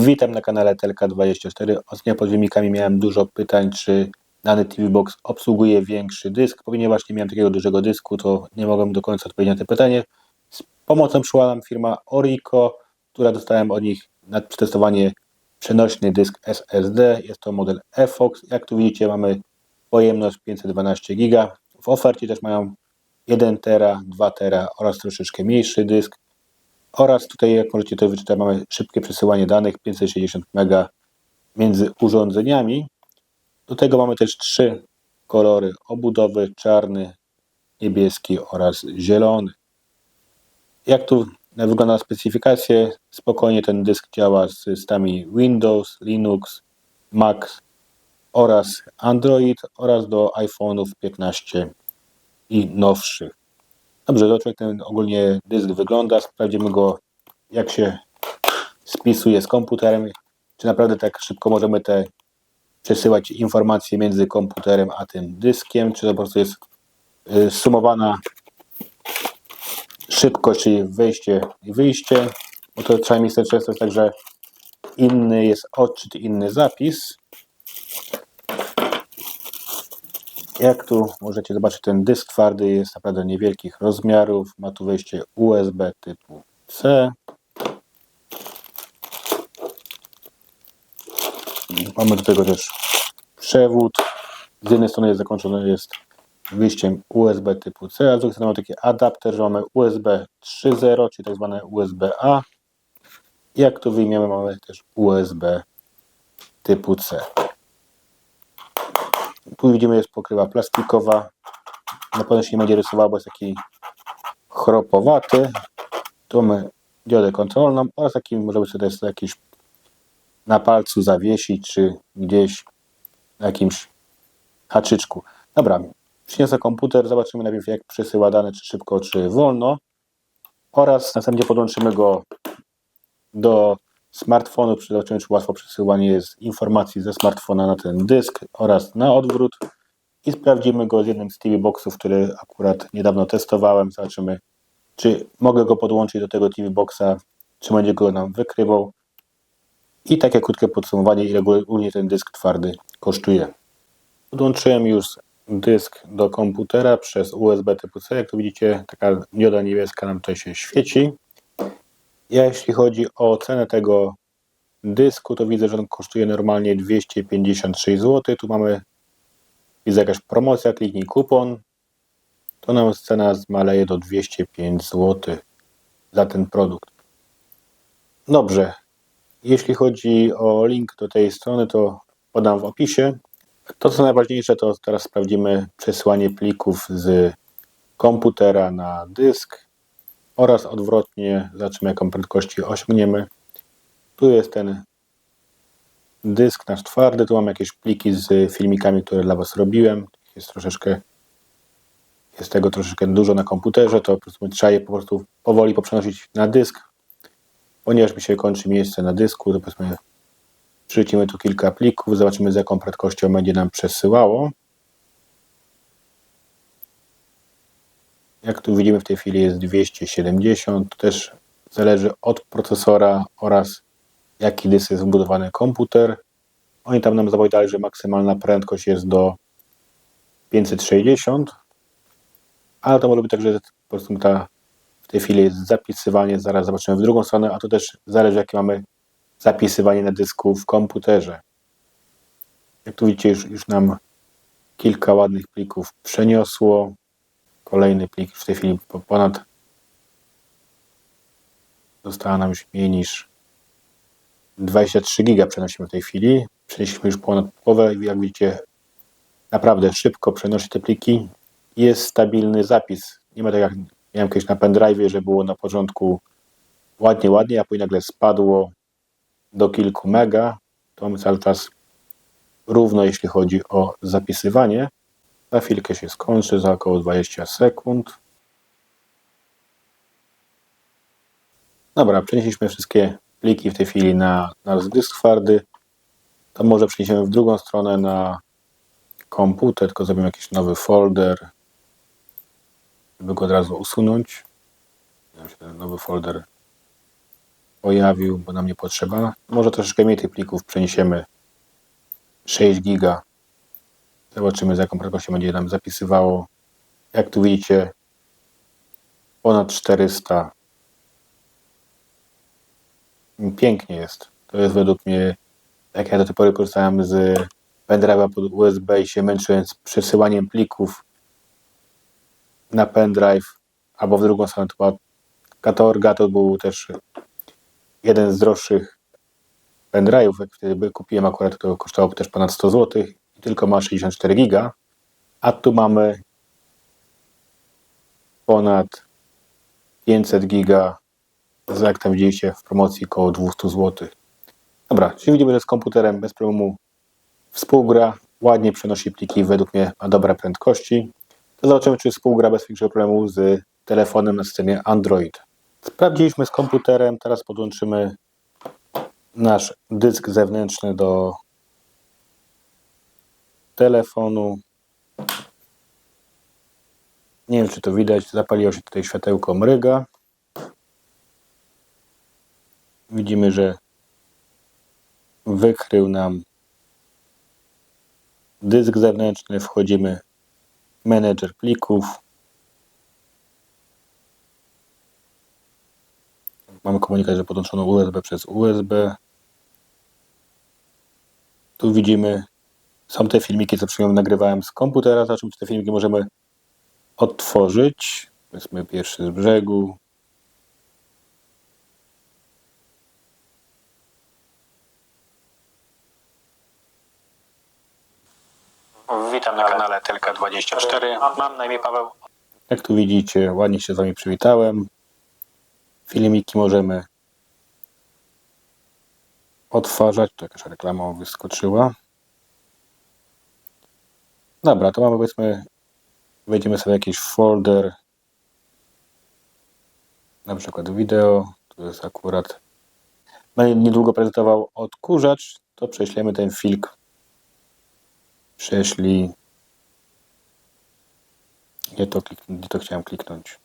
Witam na kanale TLK24. Ostatnio pod filmikami miałem dużo pytań, czy dany TV Box obsługuje większy dysk. Ponieważ nie miałem takiego dużego dysku, to nie mogłem do końca odpowiedzieć na to pytanie. Z pomocą przyszła nam firma Orico, która dostałem od nich na przetestowanie przenośny dysk SSD. Jest to model eFox. Jak tu widzicie, mamy pojemność 512 GB. W ofercie też mają 1 tera, 2 tera oraz troszeczkę mniejszy dysk. Oraz tutaj, jak możecie to wyczytać, mamy szybkie przesyłanie danych 560 MB między urządzeniami. Do tego mamy też trzy kolory obudowy: czarny, niebieski oraz zielony. Jak tu wygląda specyfikacje? Spokojnie ten dysk działa z systemami Windows, Linux, Mac oraz Android oraz do iPhone'ów 15 i nowszych. Dobrze, jak ten ogólnie dysk wygląda. Sprawdzimy go, jak się spisuje z komputerem. Czy naprawdę tak szybko możemy te przesyłać informacje między komputerem a tym dyskiem, czy to po prostu jest y, sumowana szybkość, czyli wejście i wyjście, bo to trzeba mieć często jest tak, że inny jest odczyt, inny zapis. Jak tu możecie zobaczyć, ten dysk twardy jest naprawdę niewielkich rozmiarów. Ma tu wejście USB typu C. Mamy do tego też przewód. Z jednej strony jest zakończony jest wyjściem USB typu C, a z drugiej strony mamy taki adapter, że mamy USB 3.0, czyli tak zwane USB-A. Jak tu wyjmiemy, mamy też USB typu C. Tu widzimy jest pokrywa plastikowa. Na pewno się nie będzie rysował, bo jest taki chropowaty. Tu mamy diodę kontrolną oraz taki może być sobie jakiś na palcu zawiesić, czy gdzieś na jakimś haczyczku. Dobra, przyniosę komputer, zobaczymy najpierw jak przesyła dane, czy szybko, czy wolno. Oraz następnie podłączymy go do smartfonu, zobaczymy czy łatwo przesyłanie jest informacji ze smartfona na ten dysk oraz na odwrót i sprawdzimy go z jednym z TV Boxów, który akurat niedawno testowałem. Zobaczymy, czy mogę go podłączyć do tego TV Boxa, czy będzie go nam wykrywał. I takie krótkie podsumowanie, ile ogólnie ten dysk twardy kosztuje. Podłączyłem już dysk do komputera przez USB typu C. Jak tu widzicie, taka dioda niebieska nam tutaj się świeci. Ja jeśli chodzi o cenę tego dysku, to widzę, że on kosztuje normalnie 256 zł. Tu mamy, widzę jakaś promocja, kliknij kupon. To nam cena zmaleje do 205 zł za ten produkt. Dobrze. Jeśli chodzi o link do tej strony, to podam w opisie. To co najważniejsze, to teraz sprawdzimy przesyłanie plików z komputera na dysk oraz odwrotnie zobaczymy jaką prędkości osiągniemy. Tu jest ten dysk nasz twardy, tu mam jakieś pliki z filmikami, które dla Was robiłem. Jest troszeczkę, jest tego troszeczkę dużo na komputerze, to po prostu trzeba je po prostu powoli poprzenosić na dysk. Ponieważ mi się kończy miejsce na dysku, to powiedzmy Przerzucimy tu kilka plików, zobaczymy z jaką prędkością będzie nam przesyłało. Jak tu widzimy w tej chwili jest 270, to też zależy od procesora oraz jaki dysk jest wbudowany komputer. Oni tam nam zapowiadali, że maksymalna prędkość jest do 560, ale to może być tak, że po prostu ta, w tej chwili jest zapisywanie, zaraz zobaczymy w drugą stronę, a to też zależy jakie mamy zapisywanie na dysku w komputerze. Jak tu widzicie, już, już nam kilka ładnych plików przeniosło. Kolejny plik w tej chwili ponad została nam już mniej niż 23 giga przenosimy w tej chwili. Przenieśliśmy już ponad połowę i jak widzicie naprawdę szybko przenosi te pliki. Jest stabilny zapis. Nie ma tak jak miałem kiedyś na pendrive, że było na początku ładnie, ładnie, a później nagle spadło do kilku mega. To mamy cały czas równo, jeśli chodzi o zapisywanie. Za chwilkę się skończy, za około 20 sekund. Dobra, przenieśliśmy wszystkie pliki w tej chwili na nasz dysk twardy. To może przeniesiemy w drugą stronę na komputer, tylko zrobimy jakiś nowy folder, żeby go od razu usunąć. Ten nowy folder pojawił, bo nam nie potrzeba. Może troszeczkę mniej tych plików przeniesiemy. 6 giga. Zobaczymy z jaką prędkością będzie nam zapisywało. Jak tu widzicie, ponad 400. Pięknie jest. To jest według mnie, jak ja do tej pory korzystałem z pendrive'a pod USB i się męczyłem z przesyłaniem plików na pendrive, albo w drugą stronę to była Katorga, to był też jeden z droższych pendrive'ów, jak wtedy kupiłem akurat, to kosztowało też ponad 100 zł tylko ma 64 giga, a tu mamy ponad 500 giga, za jak tam widzieliście w promocji około 200 zł. Dobra, czyli widzimy, że z komputerem bez problemu współgra, ładnie przenosi pliki, według mnie ma dobre prędkości. To zobaczymy, czy współgra bez większego problemu z telefonem na systemie Android. Sprawdziliśmy z komputerem, teraz podłączymy nasz dysk zewnętrzny do telefonu. Nie wiem, czy to widać, zapaliło się tutaj światełko mryga. Widzimy, że wykrył nam dysk zewnętrzny, wchodzimy w menedżer plików. Mamy komunikat, że podłączono USB przez USB. Tu widzimy, są te filmiki, co chwilą nagrywałem z komputera. Czy te filmiki możemy otworzyć. Powiedzmy pierwszy z brzegu. Witam na kanale Telka24. Mam na imię Paweł. Jak tu widzicie, ładnie się z Wami przywitałem. Filmiki możemy odtwarzać. Tu jakaś reklama wyskoczyła. Dobra, to mamy powiedzmy, wejdziemy sobie jakiś folder. Na przykład wideo. Tu jest akurat. Będę niedługo prezentował odkurzacz. To prześlemy ten filtr. Prześlij. Nie to, to chciałem kliknąć.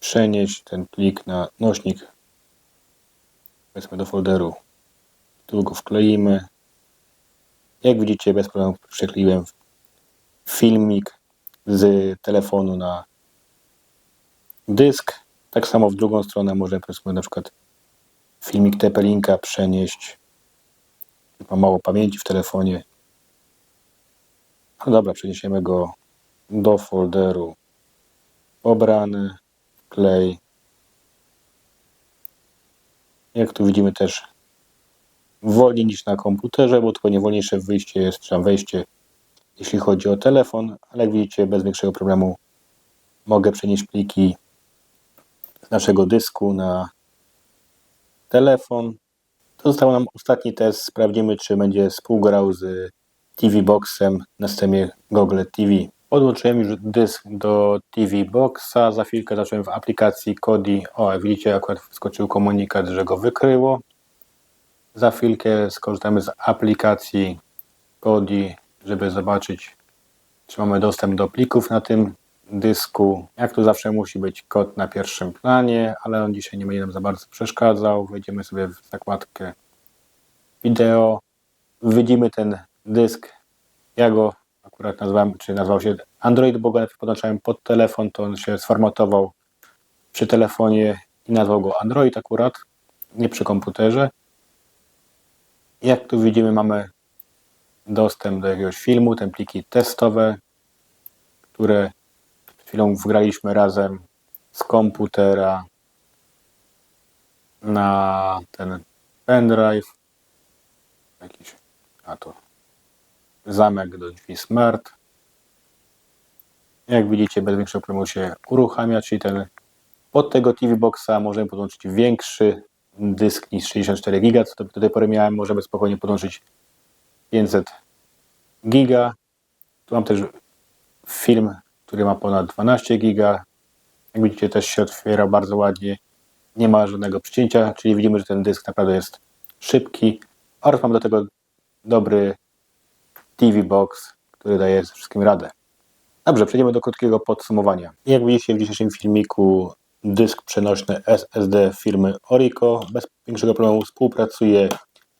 Przenieść ten plik na nośnik. Powiedzmy do folderu. Tu go wkleimy. Jak widzicie, bez problemu przekleiłem filmik z telefonu na dysk. Tak samo w drugą stronę możemy powiedzmy na przykład filmik TP-Linka przenieść. Ma mało pamięci w telefonie. No dobra, przeniesiemy go do folderu pobrany, klej. Jak tu widzimy też wolniej niż na komputerze, bo tylko wolniejsze wyjście jest, czy tam wejście, jeśli chodzi o telefon, ale jak widzicie bez większego problemu mogę przenieść pliki z naszego dysku na telefon. To został nam ostatni test. Sprawdzimy, czy będzie współgrał z TV Boxem na systemie Google TV. Podłączyłem już dysk do TV Boxa. Za chwilkę zacząłem w aplikacji Kodi. O, widzicie, akurat wskoczył komunikat, że go wykryło. Za chwilkę skorzystamy z aplikacji Kodi, żeby zobaczyć, czy mamy dostęp do plików na tym dysku. Jak tu zawsze musi być kod na pierwszym planie, ale on dzisiaj nie będzie nam za bardzo przeszkadzał. Wejdziemy sobie w zakładkę wideo. Widzimy ten dysk. Ja go akurat nazwałem, czy nazwał się Android, bo go podłączałem pod telefon, to on się sformatował przy telefonie i nazwał go Android akurat, nie przy komputerze. Jak tu widzimy, mamy dostęp do jakiegoś filmu, te pliki testowe, które przed chwilą wgraliśmy razem z komputera na ten pendrive. Jakiś, a to zamek do drzwi smart. Jak widzicie, bez większego problemu się uruchamia, czyli ten pod tego TV Boxa możemy podłączyć większy dysk niż 64 giga, co do tej pory miałem, możemy spokojnie podłączyć 500 giga. Tu mam też film, który ma ponad 12 giga. Jak widzicie, też się otwiera bardzo ładnie. Nie ma żadnego przycięcia, czyli widzimy, że ten dysk naprawdę jest szybki. Oraz mam do tego dobry TV Box, który daje wszystkim radę. Dobrze, przejdziemy do krótkiego podsumowania. Jak widzicie w dzisiejszym filmiku, dysk przenośny SSD firmy Orico bez większego problemu współpracuje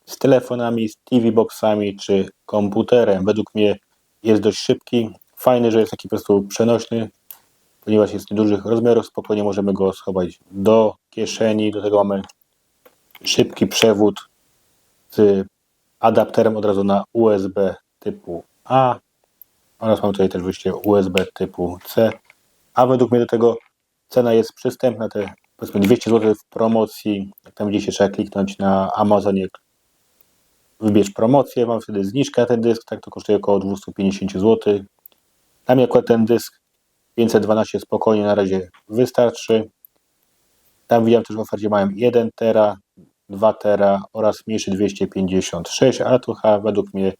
z telefonami, z TV boxami czy komputerem. Według mnie jest dość szybki. Fajny, że jest taki po prostu przenośny, ponieważ jest niedużych rozmiarów, spokojnie możemy go schować do kieszeni. Do tego mamy szybki przewód z adapterem od razu na USB typu A oraz mam tutaj też wyjście USB typu C, a według mnie do tego cena jest przystępna, te powiedzmy 200 zł w promocji, tam widzicie trzeba kliknąć na Amazonie, wybierz promocję, mam wtedy zniżkę na ten dysk, tak to kosztuje około 250 zł. Dla mnie akurat ten dysk 512 spokojnie na razie wystarczy. Tam widziałem też w ofercie mają 1 tera, 2 tera oraz mniejszy 256, ale to chyba według mnie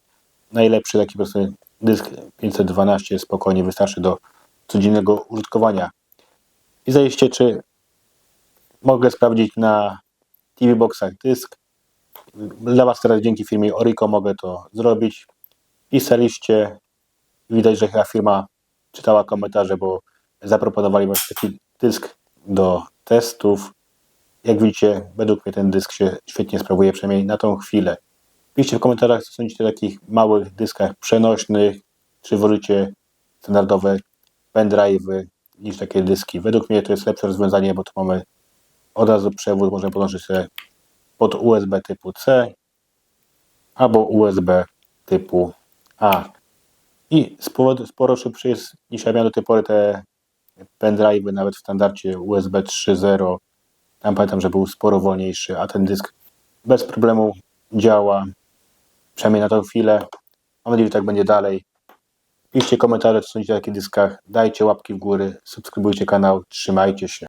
najlepszy taki po prostu dysk 512 spokojnie wystarczy do codziennego użytkowania. I zajście, czy mogę sprawdzić na TV Boxach dysk. Dla Was teraz dzięki firmie Orico mogę to zrobić. Pisaliście, widać, że chyba firma czytała komentarze, bo zaproponowali właśnie taki dysk do testów. Jak widzicie, według mnie ten dysk się świetnie sprawuje, przynajmniej na tą chwilę. Piszcie w komentarzach, co sądzicie o takich małych dyskach przenośnych, czy wolicie standardowe pendrive'y niż takie dyski. Według mnie to jest lepsze rozwiązanie, bo tu mamy od razu przewód, można podłączyć sobie pod USB typu C albo USB typu A. I powodu sporo szybszy jest niż ja miałem do tej pory te pendrive'y, nawet w standardzie USB 3.0. Tam pamiętam, że był sporo wolniejszy, a ten dysk bez problemu działa. Przynajmniej na tą chwilę. Mam nadzieję, że tak będzie dalej. Piszcie komentarze, co sądzicie o takich dyskach. Dajcie łapki w górę, subskrybujcie kanał. Trzymajcie się.